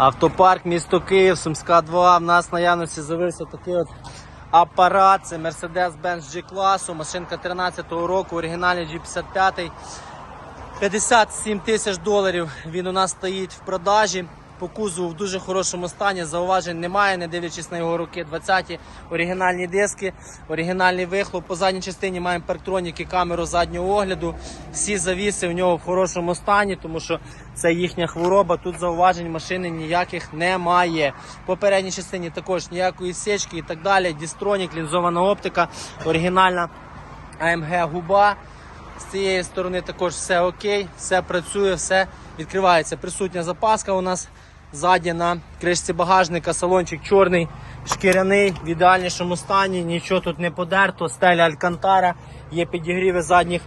Автопарк місто Київ, Сумська 2. В нас наявності з'явився такий от апарат. Це Mercedes-Benz G-класу, машинка 13-го року, оригінальний G55. 57 тисяч доларів він у нас стоїть в продажі. По кузову в дуже хорошому стані, зауважень немає, не дивлячись на його роки 20-ті. Оригінальні диски, оригінальний вихлоп. По задній частині маємо парктроніки, камеру заднього огляду. Всі завіси в нього в хорошому стані, тому що це їхня хвороба. Тут зауважень машини ніяких немає. По передній частині також ніякої сечки і так далі. Дістронік, лінзована оптика, оригінальна AMG губа. З цієї сторони також все окей, все працює, все відкривається. Присутня запаска у нас ззаді на кришці багажника, салончик чорний, шкіряний, в ідеальнішому стані, нічого тут не подерто, стеля Алькантара, є підігріви задніх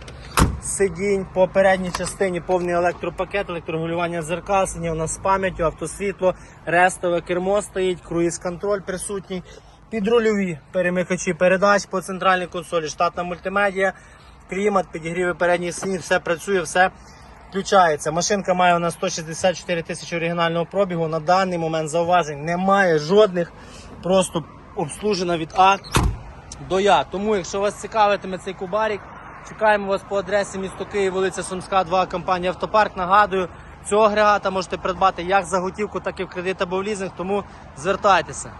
сидінь. По передній частині повний електропакет, електрорегулювання зеркал, сидіння у нас з пам'яттю, автосвітло, рестове кермо стоїть, круїз-контроль присутній. Підрульові перемикачі передач по центральній консолі, штатна мультимедіа, клімат, підігріви передніх сидінь, все працює, все включається. Машинка має у нас 164 тисячі оригінального пробігу. На даний момент зауважень немає жодних, просто обслужена від А до Я. Тому, якщо вас цікавитиме цей кубарік, чекаємо вас по адресі місто Київ, вулиця Сумська, 2, компанія Автопарк. Нагадую, цього агрегата можете придбати як за готівку, так і в кредит або в лізинг, тому звертайтеся.